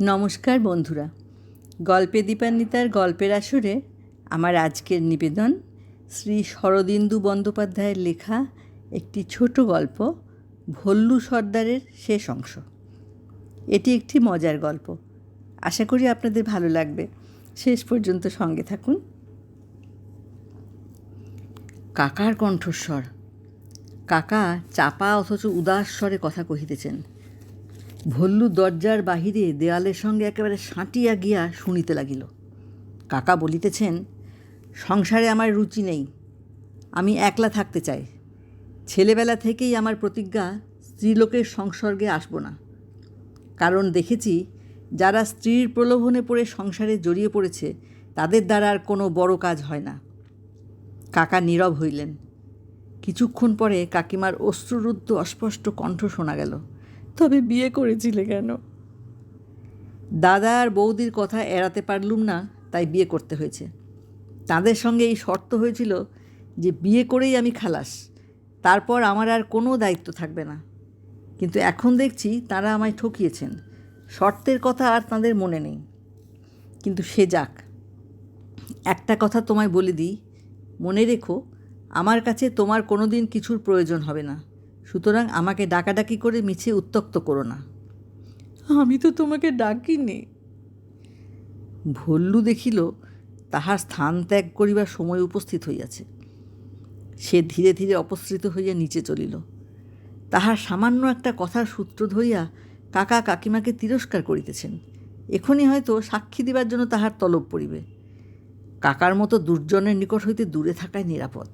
নমস্কার বন্ধুরা। গল্পে দীপান্বিতার গল্পের আসরে আমার আজকের নিবেদন শ্রী শরদিন্দু বন্দ্যোপাধ্যায়ের লেখা একটি ছোট গল্প, ভল্লু সর্দারের শেষ অংশ। এটি একটি মজার গল্প। আশা করি আপনাদের ভালো লাগবে। শেষ পর্যন্ত সঙ্গে থাকুন। কাকার কণ্ঠস্বর। কাকা চাপা অথচ উদাস স্বরে কথা কহিতেছেন। ভল্লু দরজার বাহিরে দেয়ালের সঙ্গে একেবারে সাঁটিয়া গিয়া শুনিতে লাগিল। কাকা বলিতেছেন, সংসারে আমার রুচি নেই, আমি একলা থাকতে চাই। ছেলেবেলা থেকেই আমার প্রতিজ্ঞা, স্ত্রীলোকের সংসর্গে আসব না। কারণ দেখেছি, যারা স্ত্রীর প্রলোভনে পড়ে সংসারে জড়িয়ে পড়েছে, তাদের দ্বারা আর কোনো বড় কাজ হয় না। কাকা নীরব হইলেন। কিছুক্ষণ পরে কাকিমার অশ্রুরুদ্ধ অস্পষ্ট কণ্ঠ শোনা গেল। তবে বিয়ে করেছিলে কেন? দাদা আর বৌদির কথা এড়াতে পারলুম না, তাই বিয়ে করতে হয়েছে। তাদের সঙ্গে এই শর্ত হয়েছিল যে বিয়ে করেই আমি খালাস। তারপর আমার আর কোনো দায়িত্ব থাকবে না। কিন্তু এখন দেখছি তারা আমায় ঠকিয়েছেন। শর্তের কথা আর তাদের মনে নেই। কিন্তু সে যাক। একটা কথা তোমায় বলে দিই। মনে রেখো, আমার কাছে তোমার কোনো দিন কিছুর প্রয়োজন হবে না। সুতরাং আমাকে ডাকাডাকি করে মিছে উত্তক্ত করো না। আমি তো তোমাকে ডাকিনি। ভল্লু দেখিল তাহার স্থান ত্যাগ করিবার সময় উপস্থিত হইয়াছে। সে ধীরে ধীরে অপসৃত হইয়া নিচে চলিল। তাহার সামান্য একটা কথার সূত্র ধরিয়া কাকা কাকিমাকে তিরস্কার করিতেছেন। এখনই হয়তো সাক্ষী দিবার জন্য তাহার তলব পড়িবে। কাকার মতো দুর্জনের নিকট হইতে দূরে থাকাই নিরাপদ।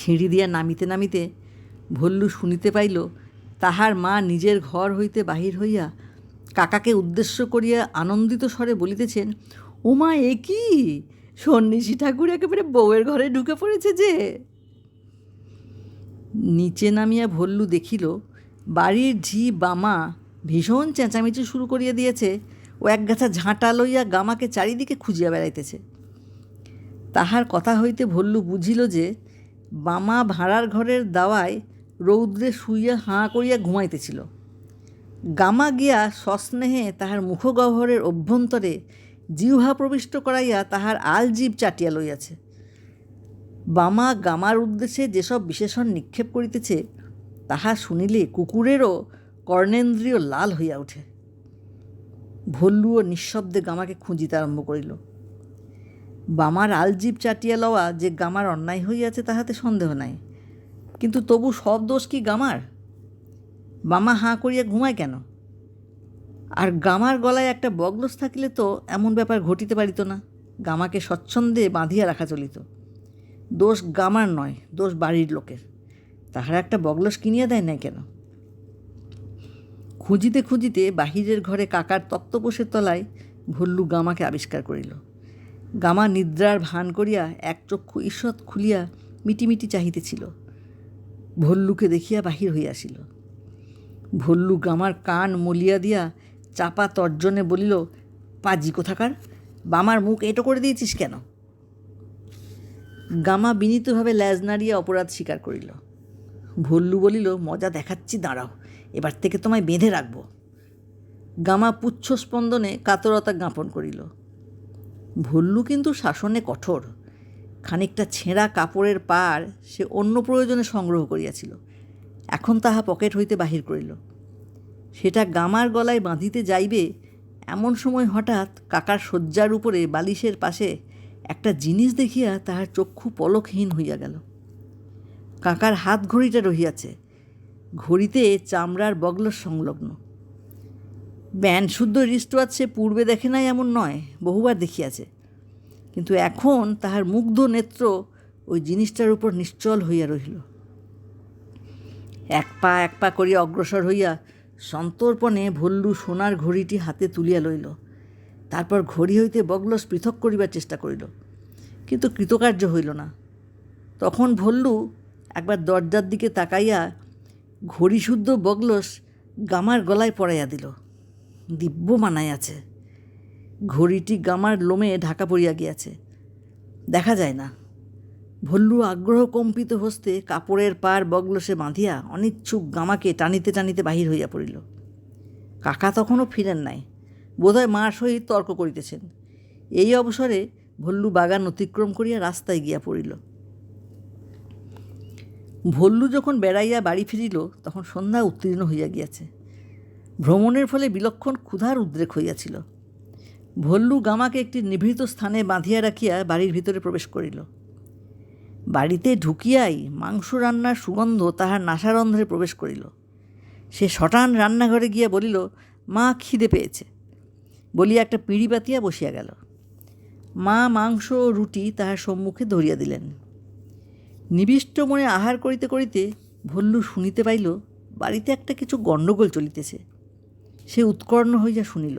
সিঁড়ি দিয়া নামিতে নামিতে ভল্লু শুনিতে পাইল, তাহার মা নিজের ঘর হইতে বাহির হইয়া কাকাকে উদ্দেশ্য করিয়া আনন্দিত স্বরে বলিতেছেন ওমা এ কি? সন্ন্যাসী ঠাকুর একেবারে বউয়ের ঘরে ঢুকে পড়েছে যে? নিচে নামিয়া ভল্লু দেখিল, বাড়ির ঝি বামা ভীষণ চেঁচামেচি শুরু করিয়া দিয়েছে ও একগাছা ঝাঁটা লইয়া গামাকে চারিদিকে খুঁজিয়া বেড়াইতেছে। তাহার কথা হইতে ভল্লু বুঝিল যে বামা ভাড়ার ঘরের দাওয়ায় রৌদ্রে শুইয়া হাঁ করিয়া ঘুমাইতেছিল। গামা গিয়া সস্নেহে তাহার মুখগহ্বরের অভ্যন্তরে জিহ্বা প্রবিষ্ট করাইয়া তাহার আলজীব চাটিয়া লইয়াছে। বামা গামার উদ্দেশ্যে যেসব বিশেষণ নিক্ষেপ করিতেছে, তাহা শুনিলে কুকুরেরও কর্ণেন্দ্রীয় লাল হইয়া ওঠে ভল্লুও নিঃশব্দে গামাকে খুঁজিতে আরম্ভ করিল। বামার আলজিব চাটিয়া লওয়া যে গামার অন্যায় হইয়াছে তাহাতে সন্দেহ নাই। কিন্তু তবু সব দোষ কি গামার? বামা হাঁ করিয়া ঘুমায় কেন? আর গামার গলায় একটা বগলস থাকিলে তো এমন ব্যাপার ঘটিতে পারিত না। গামাকে স্বচ্ছন্দে বাঁধিয়া রাখা চলিত। দোষ গামার নয়, দোষ বাড়ির লোকের। তাহারা একটা বগলস কিনিয়া দেয় নাই কেন? খুঁজিতে খুঁজিতে বাহিরের ঘরে কাকার তক্তপোষের তলায় ভল্লু গামাকে আবিষ্কার করিল। গামা নিদ্রার ভান করিয়া এক চক্ষু ঈষৎ খুলিয়া মিটিমিটি চাহিতেছিল। ভল্লুকে দেখিয়া বাহির হইয়াছিল। ভল্লু গামার কান মলিয়া দিয়া চাপা তর্জনে বলিল, পাজি কোথাকার? বামার মুখ এটো করে দিয়েছিস কেন? গামা বিনীতভাবে ল্যাজ নাড়িয়া অপরাধ স্বীকার করিল। ভল্লু বলিল, মজা দেখাচ্ছি, দাঁড়াও, এবার থেকে তোমায় বেঁধে রাখব। গামা পুচ্ছ স্পন্দনে কাতরতা জ্ঞাপন করিল। ভল্লু কিন্তু শাসনে কঠোর। খানিকটা ছেঁড়া কাপড়ের পার সে অন্য প্রয়োজনে সংগ্রহ করিয়াছিল। এখন তাহা পকেট হইতে বাহির করিল। সেটা গামার গলায় বাঁধিতে যাইবে, এমন সময় হঠাৎ কাকার শয্যার উপরে বালিশের পাশে একটা জিনিস দেখিয়া তাহার চক্ষু পলকহীন হইয়া গেল। কাকার হাত ঘড়িটা রহিয়াছে। ঘড়িতে চামড়ার বগল সংলগ্ন ব্যান্ড শুদ্ধ রিস্টওয়াচ সে পূর্বে দেখে নাই এমন নয়, বহুবার দেখিয়াছে। কিন্তু এখন তাহার মুগ্ধ নেত্র ওই জিনিসটার উপর নিশ্চল হইয়া রহিল। এক পা এক পা করিয়া অগ্রসর হইয়া সন্তর্পণে ভল্লু সোনার ঘড়িটি হাতে তুলিয়া লইল। তারপর ঘড়ি হইতে বগলস পৃথক করিবার চেষ্টা করিল। কিন্তু কৃতকার্য হইল না। তখন ভল্লু একবার দরজার দিকে তাকাইয়া ঘড়িশুদ্ধ বগলস গামার গলায় পড়াইয়া দিল। দিব্য মানায় আছে। ঘড়িটি গামার লোমে ঢাকা পড়িয়া গিয়াছে। দেখা যায় না। ভল্লু আগ্রহ কম্পিত হস্তে কাপড়ের পার বগলসে বাঁধিয়া অনিচ্ছুক গামাকে টানিতে টানিতে বাহির হইয়া পড়িল। কাকা তখনও ফিরেন নাই। বোধহয় মার সহিত তর্ক করিতেছেন। এই অবসরে ভল্লু বাগান অতিক্রম করিয়া রাস্তায় গিয়া পড়িল। ভল্লু যখন বেড়াইয়া বাড়ি ফিরিল, তখন সন্ধ্যা উত্তীর্ণ হইয়া গিয়াছে। ভ্রমণের ফলে বিলক্ষণ ক্ষুধার উদ্রেক হইয়াছিল। ভল্লু গামাকে একটি নিভৃত স্থানে বাঁধিয়া রাখিয়া বাড়ির ভিতরে প্রবেশ করিল। বাড়িতে ঢুকিয়াই মাংস রান্নার সুগন্ধ তাহার নাসারন্ধ্রে প্রবেশ করিল। সে শটান রান্নাঘরে গিয়া বলিল, মা খিদে পেয়েছে। বলিয়া একটা পিঁড়ি পাতিয়া বসিয়া গেল। মা মাংস ও রুটি তাহার সম্মুখে ধরিয়া দিলেন। নিবিষ্ট মনে আহার করিতে করিতে ভল্লু শুনিতে পাইল, বাড়িতে একটা কিছু গণ্ডগোল চলিতেছে। সে উৎকর্ণ হইয়া শুনিল,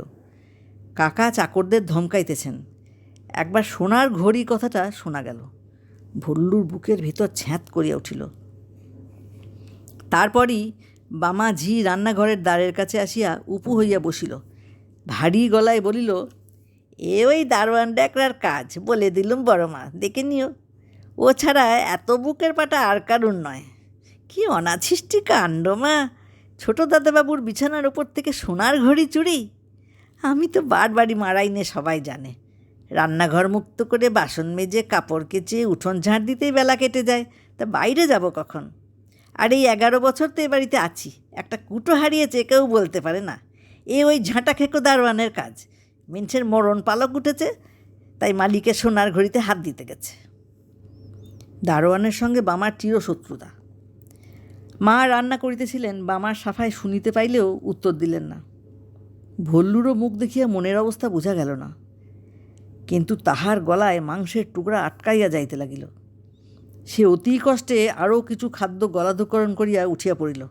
কাকা চাকরদের ধমকাইতেছেন। একবার সোনার ঘড়ি কথাটা শোনা গেল। ভল্লুর বুকের ভিতর ছ্যাঁত করিয়া উঠিল। তারপরই বামা ঝি রান্নাঘরের দ্বারের কাছে আসিয়া উপু হইয়া বসিল। ভারী গলায় বলিল, এ ওই দারোয়ান ড্যাকরার কাজ, বলে দিলুম বড় মা দেখে নিও। ও ছাড়া এত বুকের পাটা আর কারুর নয়। কি অনাছিষ্টি কাণ্ড মা ছোটো দাদাবাবুর বিছানার ওপর থেকে সোনার ঘড়ি চুরি? আমি তো বারবারই মারাই নে সবাই জানে। রান্নাঘর মুক্ত করে বাসন মেজে, কাপড় কেচে, উঠোন ঝাঁট দিতেই বেলা কেটে যায়, তা বাইরে যাব কখন? আর এই এগারো বছর তো এ বাড়িতে আছি, একটা কুটো হারিয়েছে, কেউ বলতে পারে না। এ ওই ঝাঁটা খেকো দারোয়ানের কাজ। মিনসের মরণ পালক উঠেছে, তাই মালিকের সোনার ঘড়িতে হাত দিতে গেছে। দারোয়ানের সঙ্গে বামার চিরশত্রুতা। মা রান্না করিতেছিলেন, বা বামার সাফায় শুনিতে পাইলেও উত্তর দিলেন না। ভল্লুরও মুখ দেখিয়া মনের অবস্থা বোঝা গেল না। কিন্তু তাহার গলায় মাংসের টুকরা আটকাইয়া যাইতে লাগিল। সে অতি কষ্টে আরও কিছু খাদ্য গলাধকরণ করিয়া উঠিয়া পড়িল।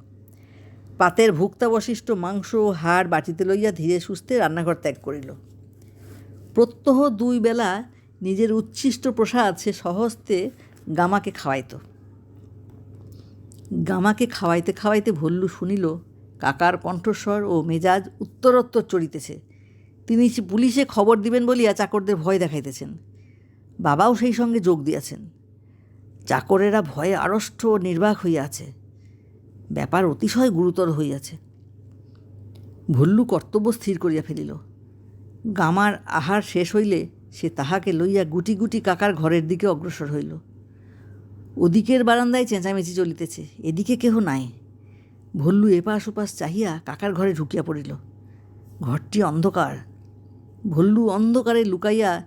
পাতের ভুক্তাবশিষ্ট মাংস হাড় বাটিতে লইয়া ধীরে সুস্থে রান্নাঘর ত্যাগ করিল। প্রত্যহ দুই বেলা নিজের উচ্ছিষ্ট প্রসাদ সে সহস্তে গামাকে খাওয়াইত। গামাকে খাওয়াইতে খাওয়াইতে ভল্লু শুনিল, কাকার কণ্ঠস্বর ও মেজাজ উত্তরোত্তর চড়িতেছে তিনি পুলিশে খবর দিবেন বলিয়া চাকরদের ভয় দেখাইতেছেন। বাবাও সেই সঙ্গে যোগ দিয়াছেন। চাকরেরা ভয়ে আড়ষ্ট ও নির্বাক হইয়াছে। ব্যাপার অতিশয় গুরুতর হইয়াছে। ভল্লু কর্তব্য স্থির করিয়া ফেলিল। গামার আহার শেষ হইলে সে তাহাকে লইয়া গুটি গুটি কাকার ঘরের দিকে অগ্রসর হইল। ওদিকের বারান্দায় চেঁচামেচি চলিতেছে, এদিকে কেহ নাই। ভল্লু এপাশ ওপাশ চাহিয়া কাকার ঘরে ঢুকিয়া পড়িল। ঘরটি অন্ধকার। ভল্লু অন্ধকারে লুকাইয়া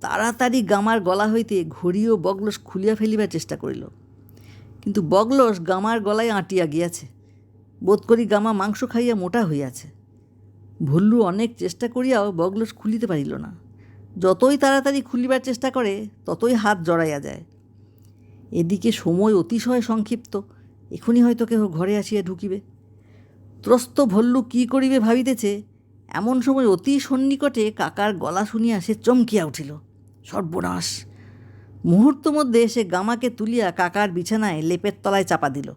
তাড়াতাড়ি গামার গলা হইতে ঘড়ি ও বগলস খুলিয়া ফেলিবার চেষ্টা করিল। কিন্তু বগলস গামার গলায় আঁটিয়া গিয়াছে। বোধ করি গামা মাংস খাইয়া মোটা হইয়াছে। ভল্লু অনেক চেষ্টা করিয়াও বগলস খুলিতে পারিল না। যতই তাড়াতাড়ি খুলিবার চেষ্টা করে, ততই হাত জড়াইয়া যায়। এদিকে সময় অতিশয় সংক্ষিপ্ত। এখনই হয়তো কেহ ঘরে আসিয়া ঢুকিবে। ত্রস্ত ভল্লু কী করিবে ভাবিতেছে, এমন সময় অতি সন্নিকটে কাকার গলা শুনিয়া সে চমকিয়া উঠিল। সর্বনাশ! মুহূর্ত মধ্যে সে গামাকে তুলিয়া কাকার বিছানায় লেপের তলায় চাপা দিল।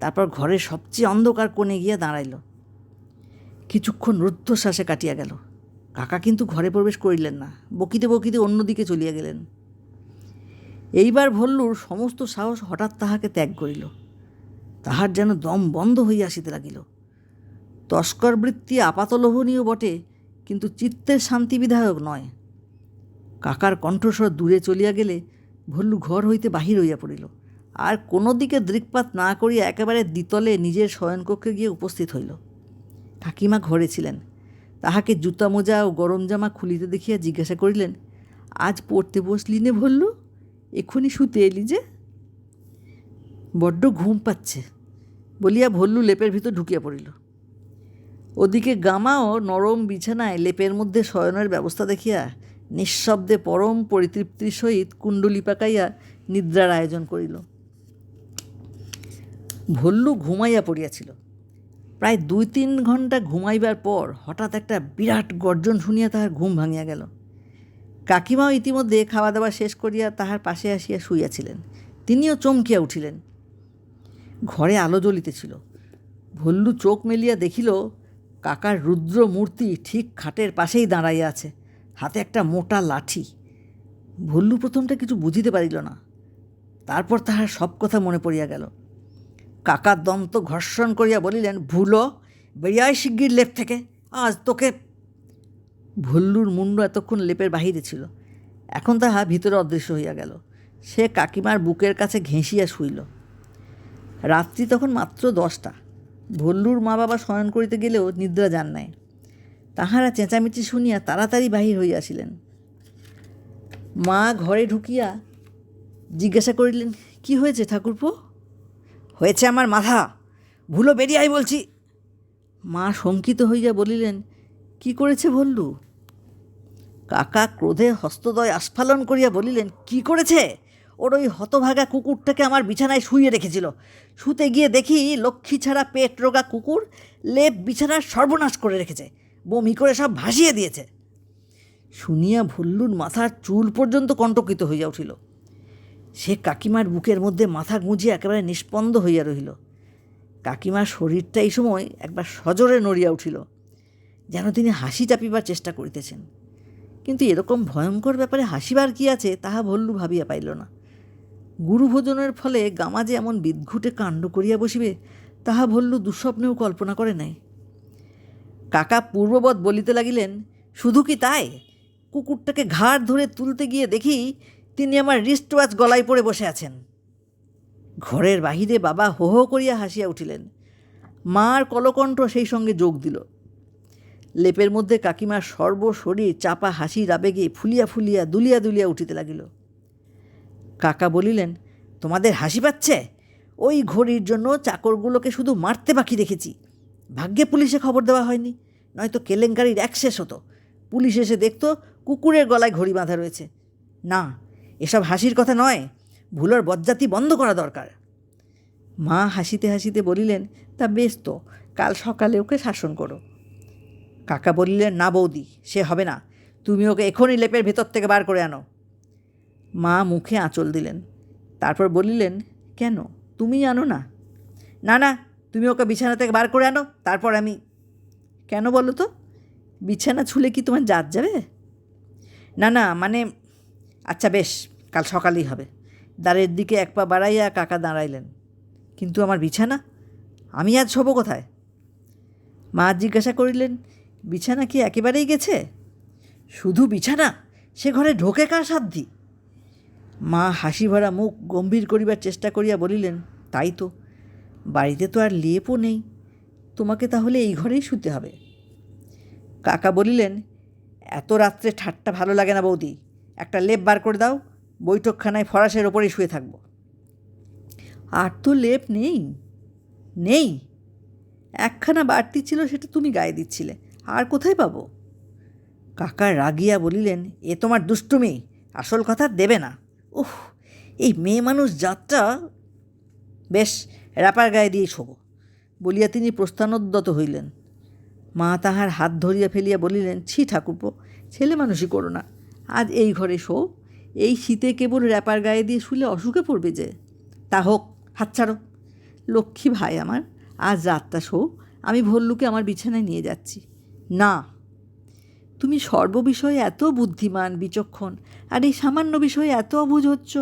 তারপর ঘরের সবচেয়ে অন্ধকার কোণে গিয়া দাঁড়াইল। কিছুক্ষণ রুদ্ধশ্বাসে কাটিয়া গেল। কাকা কিন্তু ঘরে প্রবেশ করিলেন না। বকিতে বকিতে অন্যদিকে চলিয়া গেলেন। এইবার ভল্লুর সমস্ত সাহস হঠাৎ তাহাকে ত্যাগ করিল। তাহার যেন দম বন্ধ হইয়া আসিতে লাগিল। তস্কর বৃত্তি আপাতলোভনীয় বটে, কিন্তু চিত্তের শান্তি বিধায়ক নয়। কাকার কণ্ঠস্বর দূরে চলিয়া গেলে ভল্লু ঘর হইতে বাহির হইয়া পড়িল। আর কোনো দিকে দৃকপাত না করিয়া একেবারে দ্বিতলে নিজের শয়নকক্ষে গিয়ে উপস্থিত হইল। কাকিমা ঘরে ছিলেন। তাহাকে জুতা মোজা ও গরম জামা খুলিতে দেখিয়া জিজ্ঞাসা করিলেন, আজ পড়তে বসলি নে ভল্লু? এক্ষুনি শুতে এলি যে? বড্ড ঘুম পাচ্ছে, বলিয়া ভল্লু লেপের ভিতর ঢুকিয়া পড়িল। ওদিকে গামাও নরম বিছানায় লেপের মধ্যে শয়নের ব্যবস্থা দেখিয়া নিঃশব্দে পরম পরিতৃপ্তির সহিত কুণ্ডলি পাকাইয়া নিদ্রার আয়োজন করিল। ভল্লু ঘুমাইয়া পড়িয়াছিল। প্রায় দুই তিন ঘণ্টা ঘুমাইবার পর হঠাৎ একটা বিরাট গর্জন শুনিয়া তাহার ঘুম ভাঙিয়া গেল। কাকিমাও ইতিমধ্যে খাওয়া দাওয়া শেষ করিয়া তাহার পাশে আসিয়া শুইয়াছিলেন। তিনিও চমকিয়া উঠিলেন। ঘরে আলো জ্বলিতেছিল। ভল্লু চোখ মেলিয়া দেখিল, কাকার রুদ্র মূর্তি ঠিক খাটের পাশেই দাঁড়াইয়া আছে, হাতে একটা মোটা লাঠি। ভল্লু প্রথমটা কিছু বুঝিতে পারিল না। তারপর তাহার সব কথা মনে পড়িয়া গেল। কাকার দন্ত ঘর্ষণ করিয়া বলিলেন, ভুলো বেরিয়ায় শিগগির লেপ থেকে, আজ তোকে ভল্লুর মুন্ড এতক্ষণ লেপের বাহিরে ছিল। এখন তাহা ভিতরে অদৃশ্য হইয়া গেল। সে কাকিমার বুকের কাছে ঘেঁষিয়া শুইল। রাত্রি তখন মাত্র দশটা। ভল্লুর মা বাবা শয়ন করিতে গেলেও নিদ্রা যান নাই। তাহারা চেঁচামেচি শুনিয়া তাড়াতাড়ি বাহির হইয়াছিলেন মা ঘরে ঢুকিয়া জিজ্ঞাসা করিলেন, কি হয়েছে ঠাকুরপো? হয়েছে আমার মাথা। ভুলো বেরিয়ে আই বলছি। মা শঙ্কিত হইয়া বলিলেন কি করেছে ভল্লু? কাকা ক্রোধে হস্তদয় আস্ফালন করিয়া বলিলেন, কি করেছে? ওর ওই হতভাগা কুকুরটাকে আমার বিছানায় শুইয়ে রেখেছিল। শুতে গিয়ে দেখি লক্ষ্মী ছাড়া পেট রোগা কুকুর লেপ বিছানার সর্বনাশ করে রেখেছে, বমি করে সব ভাসিয়ে দিয়েছে। শুনিয়া ভল্লুর মাথার চুল পর্যন্ত কণ্টকিত হইয়া উঠিল। সে কাকিমার বুকের মধ্যে মাথা গুঁজিয়া একেবারে নিষ্পন্দ হইয়া রহিল। কাকিমার শরীরটা এই সময় একবার সজোরে নড়িয়া উঠিল। যেন তিনি হাসি চাপিবার চেষ্টা করিতেছেন। কিন্তু এরকম ভয়ঙ্কর ব্যাপারে হাসিবার কি আছে, তাহা ভল্লু ভাবিয়া পাইল না। গুরুভোজনের ফলে গামা যে এমন বিদ্ঘুটে কাণ্ড করিয়া বসিবে, তাহা ভল্লু দুঃস্বপ্নেও কল্পনা করে নাই। কাকা পূর্ববৎ বলিতে লাগিলেন, শুধু কি তাই? কুকুরটাকে ঘাড় ধরে তুলতে গিয়ে দেখি তিনি আমার রিস্ট ওয়াচ গলায় পড়ে বসে আছেন। ঘরের বাহিরে বাবা হো হো করিয়া হাসিয়া উঠিলেন। মার কলকণ্ঠ সেই সঙ্গে যোগ দিল। লেপের মধ্যে কাকিমার সর্বশরীর চাপা হাসির আবেগে ফুলিয়া ফুলিয়া দুলিয়া দুলিয়া উঠিতে লাগিল। কাকা বলিলেন, তোমাদের হাসি পাচ্ছে? ওই ঘড়ির জন্য চাকরগুলোকে শুধু মারতে বাকি রেখেছি। ভাগ্যে পুলিশে খবর দেওয়া হয়নি, নয়তো কেলেঙ্কারির এক শেষ হতো। পুলিশ এসে দেখতো কুকুরের গলায় ঘড়ি বাঁধা রয়েছে। না, এসব হাসির কথা নয়, ভুলোর বজ্জাতি বন্ধ করা দরকার। মা হাসিতে হাসিতে বলিলেন, তা বেশ তো, কাল সকালে ওকে শাসন করো। কাকা বলিলেন, না বৌদি, সে হবে না। তুমি ওকে এখনই লেপের ভেতর থেকে বার করে আনো। মা মুখে আঁচল দিলেন। তারপর বলিলেন, কেন? তুমি আনো না? না না, তুমি ওকে বিছানা থেকে বার করে আনো, তারপর আমি কেন বলো তো? বিছানা ছুলে কি তোমার জাত যাবে? না না মানে আচ্ছা বেশ, কাল সকালেই হবে। দ্বারের দিকে এক পা বাড়াইয়া কাকা দাঁড়াইলেন। কিন্তু আমার বিছানা? আমি আজ শোবো কোথায়? মা জিজ্ঞাসা করিলেন বিছানা কি একেবারেই গেছে? শুধু বিছানা? সে ঘরে ঢোকে কার সাধ্যি মা হাসি ভরা মুখ গম্ভীর করিবার চেষ্টা করিয়া বলিলেন, তাই তো, বাড়িতে তো আর লেপও নেই। তোমাকে তাহলে এই ঘরেই শুতে হবে। কাকা বলিলেন, এত রাত্রে ঠাট্টা ভালো লাগে না বৌদি। একটা লেপ বার করে দাও, বৈঠকখানায় ফরাসের ওপরেই শুয়ে থাকব। আর তো লেপ নেই? নেই। একখানা বাড়তি ছিল সেটা তুমি গায়ে দিচ্ছিলে। আর কোথায় পাবো? কাকা রাগিয়া বলিলেন, এ তোমার দুষ্টুমি আসল কথা দেবে না। উহ এই মেয়ে মানুষ যাত্রা, বেশ র্যাপার গায়ে দিয়ে শোবো বলিয়া তিনি প্রস্থানোদ্যত হইলেন। মা তাহার হাত ধরিয়া ফেলিয়া বলিলেন, ছি ঠাকুরপো, ছেলে মানুষই করো না, আজ এই ঘরে শো, এই শীতে কেবল র্যাপার গায়ে দিয়ে শুলে অসুখে পড়বে যে, তা হোক, হাত ছাড়ো। লক্ষ্মী ভাই আমার, আজ রাতটা শো, আমি ভল্লুকে আমার বিছানায় নিয়ে যাচ্ছি। না। তুমি সর্ববিষয়ে এত বুদ্ধিমান, বিচক্ষণ, আর এই সামান্য বিষয়ে এত অবুঝ হচ্ছ।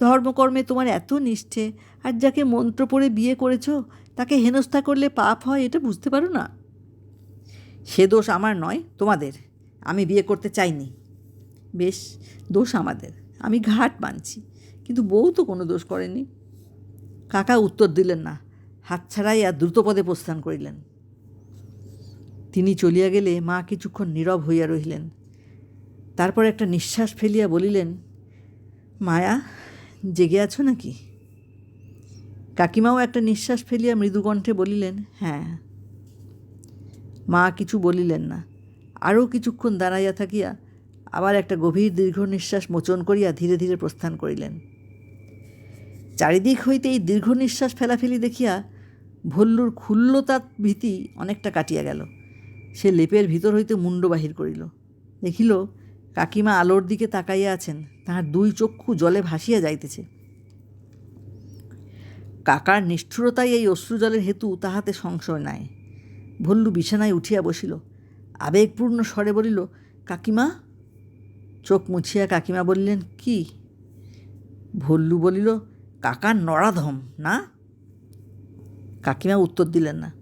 ধর্মকর্মে তোমার এত নিষ্ঠে, আর যাকে মন্ত্র পড়ে বিয়ে করেছ, তাকে হেনস্থা করলে পাপ হয়, এটা বুঝতে পারো না? সে দোষ আমার নয়, তোমাদের। আমি বিয়ে করতে চাইনি। বেশ, দোষ আমাদের। আমি ঘাট মানছি, কিন্তু বউ তো কোনো দোষ করেনি। কাকা উত্তর দিলেন না হাত ছাড়াই ছাড়াইয়া দ্রুতপদে প্রস্থান করিলেন। তিনি চলিয়া গেলে মা কিছুক্ষণ নীরব হইয়া রহিলেন। তারপর একটা নিঃশ্বাস ফেলিয়া বলিলেন, মায়া, জেগে আছো নাকি? কাকিমাও একটা নিঃশ্বাস ফেলিয়া মৃদুকণ্ঠে বলিলেন হ্যাঁ। মা কিছু বলিলেন না, আরও কিছুক্ষণ দাঁড়াইয়া থাকিয়া আবার একটা গভীর দীর্ঘ নিঃশ্বাস মোচন করিয়া ধীরে ধীরে প্রস্থান করিলেন। চারিদিক হইতে এই দীর্ঘ নিঃশ্বাস ফেলাফেলি দেখিয়া ভল্লুর ক্ষুল্লতা ভীতি অনেকটা কাটিয়া গেল। সে লেপের ভিতর হইতে মুন্ড বাহির করিল। দেখিল, কাকিমা আলোর দিকে তাকাইয়া আছেন, তাহার দুই চক্ষু জলে ভাসিয়া যাইতেছে। কাকার নিষ্ঠুরতাই এই অশ্রুজলের হেতু তাহাতে সংশয় নাই। ভল্লু বিছানায় উঠিয়া বসিল। আবেগপূর্ণ স্বরে বলিল, কাকিমা? চোখ মুছিয়া কাকিমা বললেন, কি? ভল্লু বলিল, কাকার নরাধম, না? কাকিমা উত্তর দিলেন না।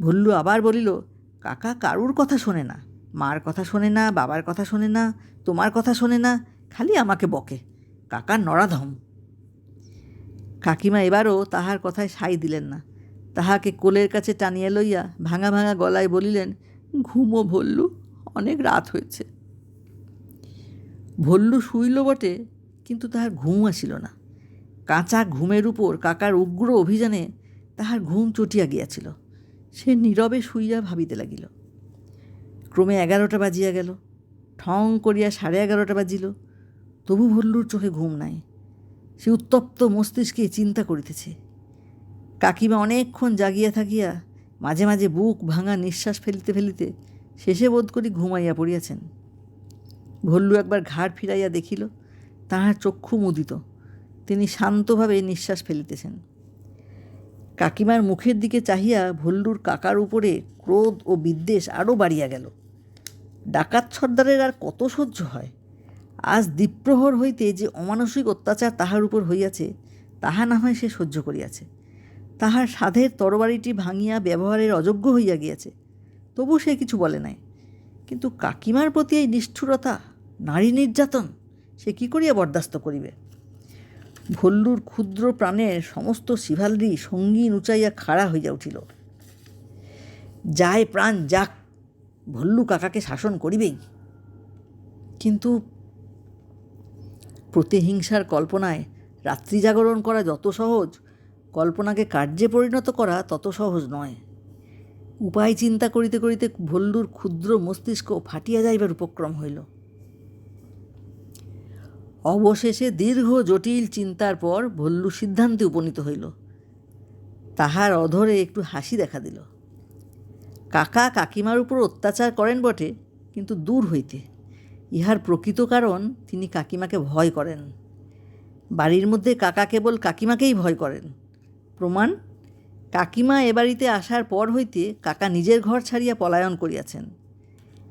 ভল্লু আবার বলিল কাকা কারুর কথা শোনে না। মার কথা শোনে না, বাবার কথা শোনে না, তোমার কথা শোনে না, খালি আমাকে বকে। কাকার নরাধম কাকিমা এবারও তাহার কথায় সাই দিলেন না। তাহাকে কোলের কাছে টানিয়া লইয়া ভাঙা ভাঙা গলায় বলিলেন, ঘুমো ভল্লু, অনেক রাত হয়েছে। ভল্লু শুইল বটে, কিন্তু তাহার ঘুম আসিল না। কাঁচা ঘুমের উপর কাকার উগ্র অভিযানে তাহার ঘুম চটিয়া গিয়াছিল। সে নীরবে শুইয়া ভাবিতে লাগিল। ক্রমে এগারোটা বাজিয়া গেল। ঠং করিয়া সাড়ে এগারোটা বাজিল। তবু ভল্লুর চোখে ঘুম নাই। সে উত্তপ্ত মস্তিষ্কে চিন্তা করিতেছে। কাকিমা অনেকক্ষণ জাগিয়া থাকিয়া মাঝে মাঝে বুক ভাঙা নিঃশ্বাস ফেলিতে ফেলিতে শেষে বোধ করি ঘুমাইয়া পড়িয়াছেন। ভল্লু একবার ঘাড় ফিরাইয়া দেখিল, তাহার চক্ষু মুদিত। তিনি শান্তভাবে নিঃশ্বাস ফেলিতেছেন। কাকিমার মুখের দিকে চাহিয়া ভল্লুর কাকার উপরে ক্রোধ ও বিদ্বেষ আরও বাড়িয়া গেল। ডাকাত সর্দারের আর কত সহ্য হয়? আজ দ্বীপ্রহর হইতে যে অমানসিক অত্যাচার তাহার উপর হইয়াছে, তাহা না হয় সে সহ্য করিয়াছে। তাহার সাধের তরবারিটি ভাঙিয়া ব্যবহারের অযোগ্য হইয়া গিয়াছে। তবু সে কিছু বলে নাই। কিন্তু কাকিমার প্রতি এই নিষ্ঠুরতা, নারী নির্যাতন, সে কি করিয়া বরদাস্ত করিবে? ভল্লুর ক্ষুদ্র প্রাণের সমস্ত শিভালরি সঙ্গীন উঁচাইয়া খাড়া হইয়া উঠিল। যায় প্রাণ যাক, ভল্লু কাকাকে শাসন করিবেই। কিন্তু প্রতিহিংসার কল্পনায় রাত্রি জাগরণ করা যত সহজ, কল্পনাকে কার্যে পরিণত করা তত সহজ নয়। উপায় চিন্তা করিতে করিতে ভল্লুর ক্ষুদ্র মস্তিষ্ক ফাটিয়া যাইবার উপক্রম হইল। অবশেষে দীর্ঘ জটিল চিন্তার পর ভল্লু সিদ্ধান্তে উপনীত হইল। তাহার অধরে একটু হাসি দেখা দিল। কাকা কাকিমার উপর অত্যাচার করেন বটে, কিন্তু দূর হইতে। ইহার প্রকৃত কারণ তিনি কাকিমাকে ভয় করেন। বাড়ির মধ্যে কাকা কেবল কাকিমাকেই ভয় করেন। প্রমাণ, কাকিমা এ বাড়িতে আসার পর হইতে কাকা নিজের ঘর ছাড়িয়া পলায়ন করিয়াছেন।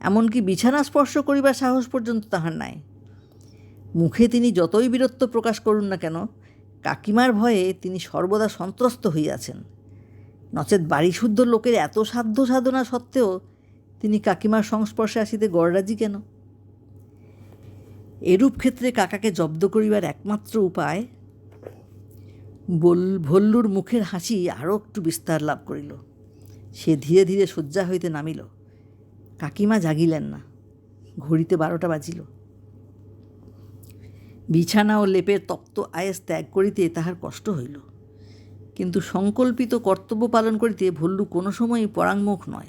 এমনকি বিছানা স্পর্শ করিবার সাহস পর্যন্ত তাহার নাই। মুখে তিনি যতই বীরত্ব প্রকাশ করুন না কেন, কাকিমার ভয়ে তিনি সর্বদা সন্ত্রস্ত হইয়াছেন। নচেত বাড়িশুদ্ধ লোকের এত সাধ্য সাধনা সত্ত্বেও তিনি কাকিমার সংস্পর্শে আসিতে গড়রাজি কেন? এরূপ ক্ষেত্রে কাকাকে জব্দ করিবার একমাত্র উপায়, বল ভল্লুর মুখের হাসি আরও একটু বিস্তার লাভ করিল। সে ধীরে ধীরে শয্যা হইতে নামিল। কাকিমা জাগিলেন না। ঘড়িতে বারোটা বাজিল। বিছানা ও লেপের তপ্ত আয়েস ত্যাগ করিতে তাহার কষ্ট হইল। কিন্তু সংকল্পিত কর্তব্য পালন করিতে ভল্লু কোনো সময়ই পরাঙ্মুখ নয়।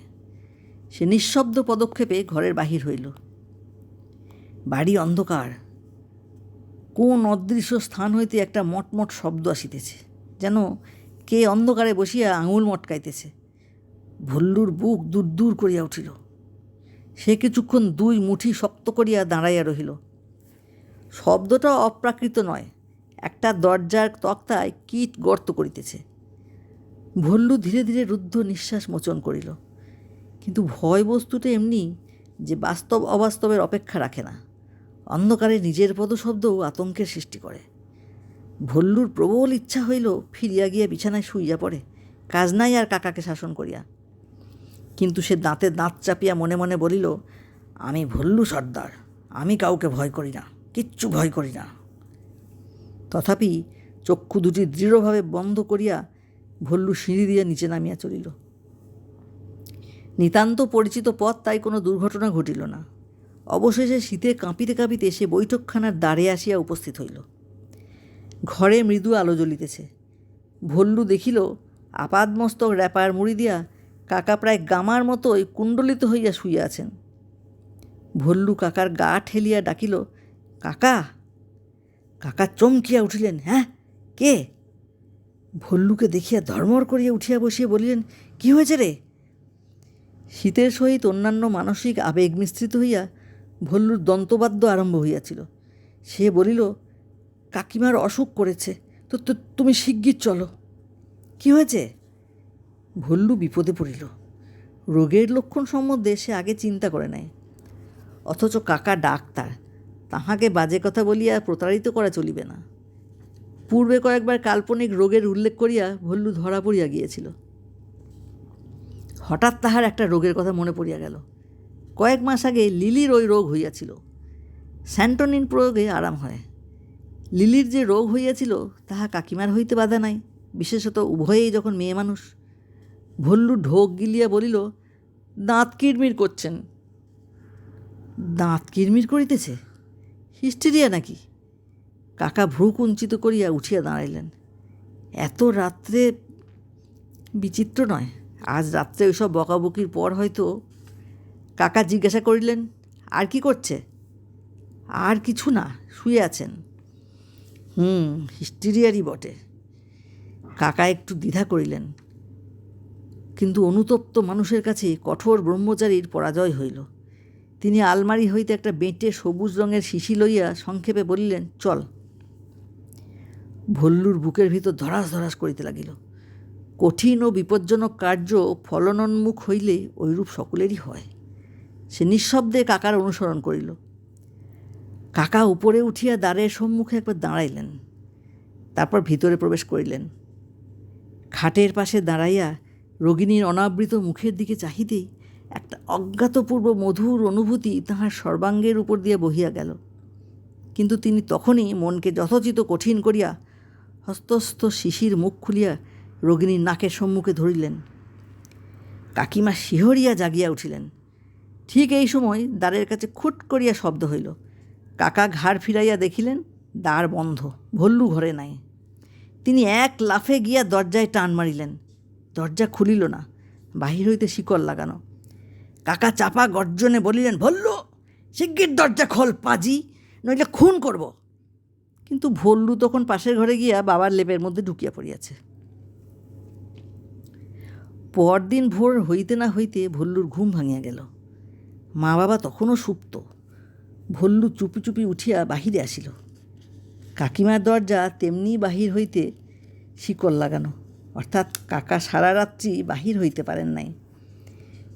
সে নিঃশব্দ পদক্ষেপে ঘরের বাহির হইল। বাড়ি অন্ধকার। কোন অদৃশ্য স্থান হইতে একটা মটমট শব্দ আসিতেছে, যেন কে অন্ধকারে বসিয়া আঙুল মটকাইতেছে। ভল্লুর বুক দূর দূর করিয়া উঠিল। সে কিছুক্ষণ দুই মুঠি শক্ত করিয়া দাঁড়াইয়া রহিল। শব্দটা অপ্রাকৃত নয়। একটা দরজার তক্তায় কীট গর্ত করিতেছে। ভল্লু ধীরে ধীরে রুদ্ধ নিঃশ্বাস মোচন করিল। কিন্তু ভয় বস্তুটা এমনি যে বাস্তব অবাস্তবের অপেক্ষা রাখে না। অন্ধকারে নিজের পদশব্দও আতঙ্কের সৃষ্টি করে। ভল্লুর প্রবল ইচ্ছা হইল ফিরিয়া গিয়া বিছানায় শুইয়া পড়ে, কাজ নাই আর কাকাকে শাসন করিয়া। কিন্তু সে দাঁতে দাঁত চাপিয়া মনে মনে বলিল, আমি ভল্লু সর্দার, আমি কাউকে ভয় করি না। কিচ্ছু ভয় করি না। তথাপি চক্ষু দুটি দৃঢ়ভাবে বন্ধ করিয়া ভল্লু সিঁড়ি দিয়া নিচে নামিয়া চলিল। নিতান্ত পরিচিত পথ তাই কোনো দুর্ঘটনা ঘটিল না। অবশেষে শীতে কাঁপিতে কাঁপিতে সে বৈঠকখানার দ্বারে আসিয়া উপস্থিত হইল। ঘরে মৃদু আলো জ্বলিতেছে। ভল্লু দেখিল আপাদমস্তক র্যাপার মুড়ি দিয়া কাকা প্রায় গামার মতোই কুণ্ডলিত হইয়া শুইয়া আছেন। ভল্লু কাকার গা ঠেলিয়া ডাকিল কাকা? কাকা চমকিয়া উঠিলেন হ্যাঁ? কে? ভল্লুকে দেখিয়া ধর্মর করিয়া উঠিয়া বসিয়া বলিলেন, কি হয়েছে রে? শীতের সহিত অন্যান্য মানসিক আবেগ মিশ্রিত হইয়া ভল্লুর দন্তবাদ্য আরম্ভ হইয়াছিল। সে বলিল, কাকিমার অসুখ করেছে, তো তুমি শিগগির চলো। কি হয়েছে? ভল্লু বিপদে পড়িল। রোগের লক্ষণ সম্বন্ধে সে আগে চিন্তা করে নাই। অথচ কাকা ডাক্তার তাহাকে বাজে কথা বলিয়া প্রতারিত করা চলিবে না। পূর্বে কয়েকবার কাল্পনিক রোগের উল্লেখ করিয়া ভল্লু ধরা পড়িয়া গিয়েছিল। হঠাৎ তাহার একটা রোগের কথা মনে পড়িয়া গেল। কয়েক মাস আগে লিলির ওই রোগ হইয়াছিল। স্যান্টনিন প্রয়োগে আরাম হয়। লিলির যে রোগ হইয়াছিল, তাহা কাকিমার হইতে বাধা নাই। বিশেষত উভয়েই যখন মেয়ে মানুষ। ভল্লু ঢোক গিলিয়া বলিল, দাঁত কিরমির করছেন? দাঁত কিরমির করিতেছে? হিস্টেরিয়া নাকি? কাকা ভ্রু কুঞ্চিত করিয়া উঠিয়া দাঁড়াইলেন। এত রাত্রে বিচিত্র নয়। আজ রাত্রে ওইসব বকাবকির পর হয়তো কাকা জিজ্ঞাসা করিলেন, আর কি করছে? আর কিছু না, শুয়ে আছেন। হুম, হিস্টেরিয়ারই বটে। কাকা একটু দ্বিধা করিলেন। কিন্তু অনুতপ্ত মানুষের কাছে কঠোর ব্রহ্মচারীর পরাজয় হইল। তিনি আলমারি হইতে একটা বেঁটে সবুজ রঙের শিশি লইয়া সংক্ষেপে বলিলেন, চল। ভল্লুর বুকের ভিতর ধরাস ধরাস করিতে লাগিল। কঠিন ও বিপজ্জনক কার্য ফলনোন্মুখ হইলে ঐরূপ সকলেরই হয়। সে নিঃশব্দে কাকার অনুসরণ করিল। কাকা উপরে উঠিয়া দ্বারের সম্মুখে একবার দাঁড়াইলেন। তারপর ভিতরে প্রবেশ করিলেন। খাটের পাশে দাঁড়াইয়া রোগিণীর অনাবৃত মুখের দিকে চাহিতেই একটা অজ্ঞাতপূর্ব মধুর অনুভূতি তাহার সর্বাঙ্গের উপর দিয়ে বহিয়া গেল। কিন্তু তিনি তখনই মনকে যথোচিত কঠিন করিয়া হস্তস্থ শিশির মুখ খুলিয়া রোগিণীর নাকের সম্মুখে ধরিলেন। কাকিমা শিহরিয়া জাগিয়া উঠিলেন। ঠিক এই সময় দ্বারের কাছে খুট করিয়া শব্দ হইল। কাকা ঘাড় ফিরাইয়া দেখিলেন, দ্বার বন্ধ, ভল্লু ঘরে নাই। তিনি এক লাফে গিয়া দরজায় টান মারিলেন। দরজা খুলিল না, বাহির হইতে শিকল লাগানো। কাকা চাপা গর্জনে বলিলেন, ভল্লু, শিগগির দরজা খোল পাজি, নইলে খুন করব। কিন্তু ভল্লু তখন পাশের ঘরে গিয়া বাবার লেপের মধ্যে ঢুকিয়া পড়িয়াছে। পরদিন ভোর হইতে না হইতে ভল্লুর ঘুম ভাঙিয়া গেল। মা বাবা তখনও সুপ্ত। ভল্লু চুপি চুপি উঠিয়া বাহিরে আসিল। কাকিমার দরজা তেমনি বাহির হইতে শিকল লাগানো, অর্থাৎ কাকা সারা রাত্রি বাহির হইতে পারেন নাই।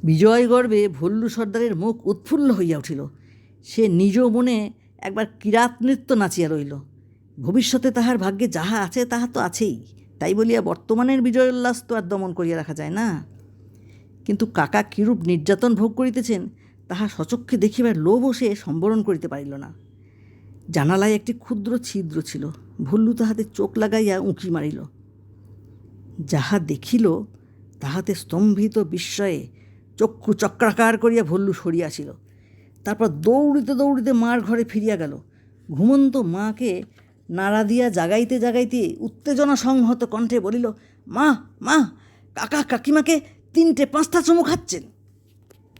বিজয় গর্বে ভল্লু সর্দারের মুখ উৎফুল্ল হইয়া উঠিল। সে নিজ মনে একবার কিরাত নৃত্য নাচিয়া রইল। ভবিষ্যতে তাহার ভাগ্যে যাহা আছে, তাহা তো আছেই। তাই বলিয়া বর্তমানের বিজয় উল্লাস তো আর দমন করিয়া রাখা যায় না। কিন্তু কাকা কিরূপ নির্যাতন ভোগ করিতেছেন, তাহা সচক্ষে দেখিবার লোভও সে সম্বরণ করিতে পারিল না। জানালায় একটি ক্ষুদ্র ছিদ্র ছিল। ভল্লু তাহাতে চোখ লাগাইয়া উঁকি মারিল। যাহা দেখিল, তাহাতে স্তম্ভিত বিস্ময়ে চক্ষু চক্রাকার করিয়া ভল্লু সরিয়াছিল তারপর দৌড়িতে দৌড়িতে মার ঘরে ফিরিয়া গেল। ঘুমন্ত মাকে নাড়া দিয়া জাগাইতে জাগাইতে উত্তেজনা সংহত কণ্ঠে বলিল, মা মা, কাকা, কাকিমাকে তিনটে পাঁচটা চুমু খাচ্ছেন।